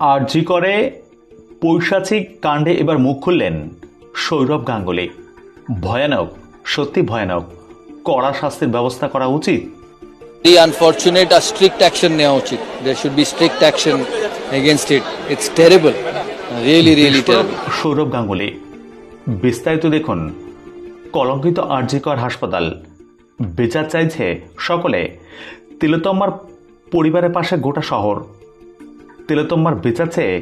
আর জি করে পৈশাচিক কাণ্ডে এবার মুখ খুললেন সৌরভ গাঙ্গুলি। ভয়ানক সত্যি ভয়ানক কড়া শাস্তির ব্যবস্থা করা উচিত? ভেরি আনফর্চুনেট আর স্ট্রিক্ট অ্যাকশন নেওয়া উচিত। There should be strict action against it it's terrible really really terrible Sourav Ganguly. বিস্তারিত দেখুন। কলঙ্কিত আরজিকর হাসপাতাল। বিচার চাইছে সকলে। তিলোত্তমার পরিবারের পাশে গোটা শহর। তিলোত্তমার বিচার চেয়ে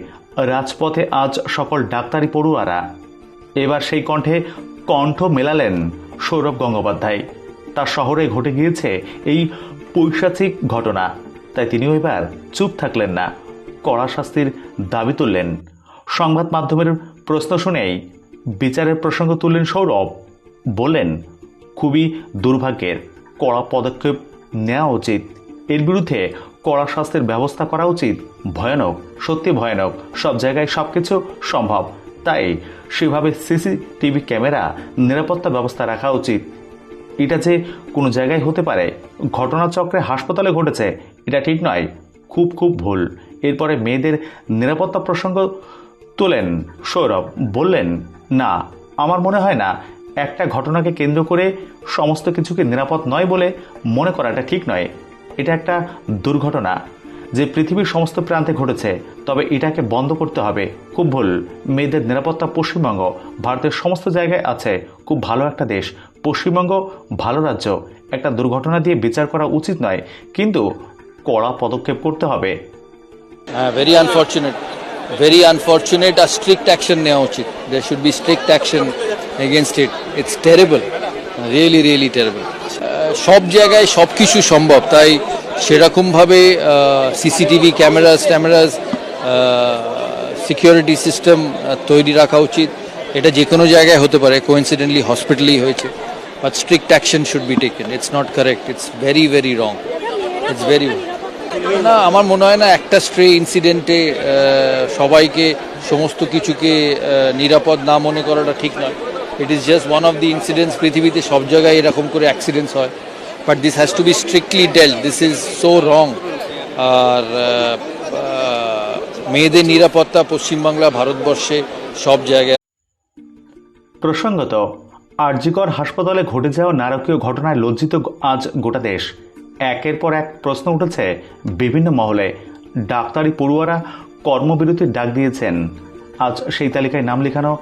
রাজপথে আজ সকল ডাক্তারি পড়ুয়ারা। এবার সেই কণ্ঠে কণ্ঠ মেলালেন সৌরভ গঙ্গোপাধ্যায়। তার শহরে ঘটে গিয়েছে এই পৈশাচিক ঘটনা। তাই তিনিও এবার চুপ থাকলেন না, কড়া শাস্তির দাবি তুললেন। সংবাদ মাধ্যমের প্রশ্ন শুনেই বিচারের প্রসঙ্গ তুললেন সৌরভ। বললেন, খুবই দুর্ভাগ্যের, কড়া পদক্ষেপ নেওয়া উচিত। এর বিরুদ্ধে কড়া শাস্তির ব্যবস্থা করা উচিত। ভয়ানক, সত্যি ভয়ানক। সব জায়গায় সব কিছু সম্ভব। তাই সেভাবে সিসিটিভি ক্যামেরা নিরাপত্তা ব্যবস্থা রাখা উচিত। এটা যে কোনো জায়গায় হতে পারে। ঘটনাচক্রে হাসপাতালে ঘটেছে, এটা ঠিক নয়। খুব খুব ভুল। এরপরে মেয়েদের নিরাপত্তা প্রসঙ্গ তোলেন সৌরভ, বললেন, না, আমার মনে হয় না। একটা ঘটনাকে কেন্দ্র করে সমস্ত কিছুকে নিরাপদ নয় বলে মনে করাটা ঠিক নয়। এটা একটা দুর্ঘটনা যে পৃথিবীর সমস্ত প্রান্তে ঘটেছে, তবে এটাকে বন্ধ করতে হবে। খুব ভুল। মেয়েদের নিরাপত্তা পশ্চিমবঙ্গ, ভারতের সমস্ত জায়গায় আছে খুব ভালো একটা দেশ। পশ্চিমবঙ্গ ভালো রাজ্য। একটা দুর্ঘটনা দিয়ে বিচার করা উচিত নয়, কিন্তু কড়া পদক্ষেপ করতে হবে। ভেরি আনফর্চুনেট ভেরি আনফর্চুনেট আর স্ট্রিক্ট অ্যাকশন নেওয়া উচিত। There should be strict action against it it's terrible really really terrible সব জায়গায় সব কিছু সম্ভব, তাই সেরকমভাবে সিসিটিভি ক্যামেরাস, ট্যামেরাস সিকিউরিটি সিস্টেম তৈরি রাখা উচিত। এটা যে কোনো জায়গায় হতে পারে, কোইন্সিডেন্টলি হসপিটালেই হয়েছে, but strict action should be taken, it's not correct, it's very very wrong, it's very না, আমার মনে হয় না একটা স্ট্রে ইনসিডেন্টে সবাইকে, সমস্ত কিছুকে নিরাপদ না মনে করাটা ঠিক নয়। It is just one of the incidents পৃথিবীতে সব জায়গায় এরকম করে অ্যাক্সিডেন্টস হয়। But this has to be strictly dealt this is so wrong আর মেয়েদের নিরাপত্তা পশ্চিমবাংলা, ভারতবর্ষে সব জায়গায়। প্রসঙ্গত, আরজিকর হাসপাতালে ঘটে যাওয়া নারকীয় ঘটনায় লজ্জিত আজ গোটা দেশ। একের পর এক প্রশ্ন উঠেছে বিভিন্ন মহলে। ডাক্তারি পড়ুয়ারা কর্মবিরতির ডাক দিয়েছেন। আজ সেই তালিকায় নাম লেখানো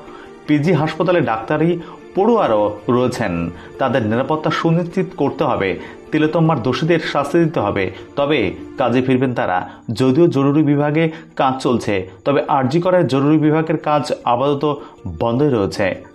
পিজি হাসপাতালে ডাক্তারি পড়ুয়ারও রয়েছেন। তাদের নিরাপত্তা সুনিশ্চিত করতে হবে। তিলোতম্মার দোষীদের শাস্তি দিতে হবে। তবে কাজে ফিরবেন তারা। যদিও জরুরি বিভাগে কাজ চলছে, তবে আরজি করার জরুরি বিভাগের কাজ আপাতত বন্ধই রয়েছে।